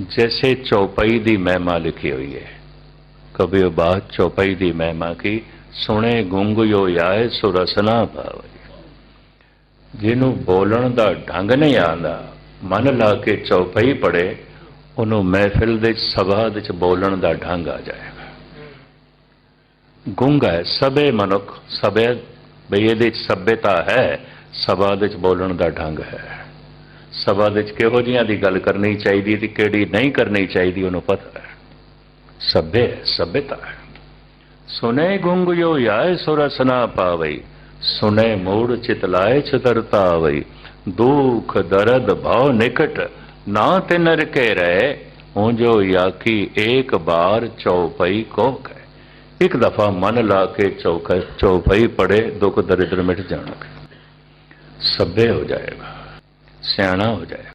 जैसे चौपाई दी महिमा लिखी हुई है कभी बात चौपाई दी महिमा की ਸੁਣੇ ਗੁੰਗ ਯੋ ਆਏ ਸੋ ਰਸਨਾ ਭਾਵੇ ਜਿਹਨੂੰ ਬੋਲਣ ਦਾ ਢੰਗ ਨਹੀਂ ਆਉਂਦਾ ਮਨ ਲਾ ਕੇ ਚੌਪਈ ਪੜੇ ਉਹਨੂੰ ਮਹਿਫਿਲ ਦੇ ਸਭਾ ਦੇ ਵਿੱਚ ਬੋਲਣ ਦਾ ਢੰਗ ਆ ਜਾਏਗਾ ਗੁੰਗ ਹੈ ਸਭੇ ਮਨੁੱਖ ਸਭੇ ਬਈ ਇਹਦੇ ਵਿੱਚ ਸਭਿਅਤਾ ਹੈ ਸਭਾ ਦੇ ਵਿੱਚ ਬੋਲਣ ਦਾ ਢੰਗ ਹੈ ਸਭਾ ਦੇ ਵਿੱਚ ਕਿਹੋ ਜਿਹੀਆਂ ਦੀ ਗੱਲ ਕਰਨੀ ਚਾਹੀਦੀ ਤੇ ਕਿਹੜੀ ਨਹੀਂ ਕਰਨੀ ਚਾਹੀਦੀ ਉਹਨੂੰ ਪਤਾ ਹੈ। ਸਭੇ ਸਭਿਅਤਾ ਹੈ। ਸੁਨੇ ਗੁੰਗ ਜੋ ਆਏ ਸੁਰਸਨਾ ਪਾਵਈ, ਸੁਨੇ ਮੂੜ ਚਿਤ ਲਾਏ ਚਤਰਤਾ ਆਵਈ ਦੁਖ ਦਰਦ ਭਾਵ ਨਿਕਟ ਨਾ ਤੇ ਨਰ ਕੇ ਰਹੇ ਹੂੰ ਜੋ ਆਖੀ ਇੱਕ ਬਾਰ ਚੌਪਈ ਕੋ ਕਹੇ। ਇੱਕ ਦਫਾ ਮਨ ਲਾ ਕੇ ਚੌਕ ਚੌਪਈ ਪੜੇ, ਦੁੱਖ ਦਰਿਦਰ ਮਿਟ ਜਾਣਗੇ। ਸਭੇ ਹੋ ਜਾਏਗਾ। ਸਿਆਣਾ ਹੋ ਜਾਏਗਾ